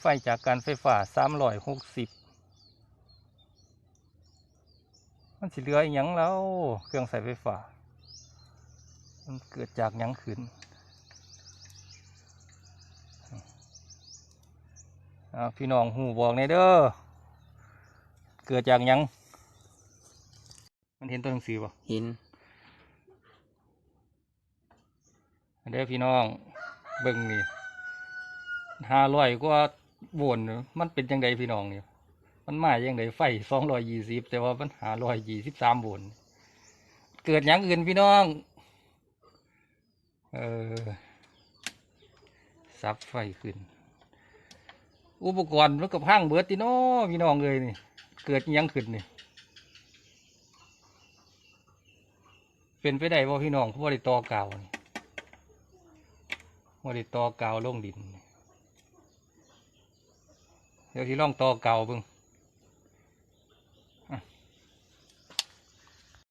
ไฟจากการไฟฟ้าสามร้อยหกสิบมันสิเหลืออีหยังแล้วเครื่องใส่ไฟฟ้า มันเกิดจากหยังขึ้นอ่าพี่น้องหูบอกในอยเด้อ เกิดจากหยัง มันเห็นตัวหนังสือป่ะเห็นเด้อพี่น้องเบิ่งนี่ห้าร้อยกว่า โวลต์มันเป็นจังไดพี่น้องเนี่ยมันมาจังไดไฟสองร้อยยี่สิบแต่ว่ามันหาร้อยยี่สิบสามโวลต์เกิดอย่างอื่นพี่น้องเออซับไฟขึ้น อุปกรณ์มันก็พังเบิดติเนาะพี่น้องเลยนี่เกิดยังขึ้นนี่เป็นไปได้ว่าพี่น้องผู้บริตอกาวนี่บริตอกาวลงดิน เดี๋ยวที่ล่องตอเก่าเบิ่ง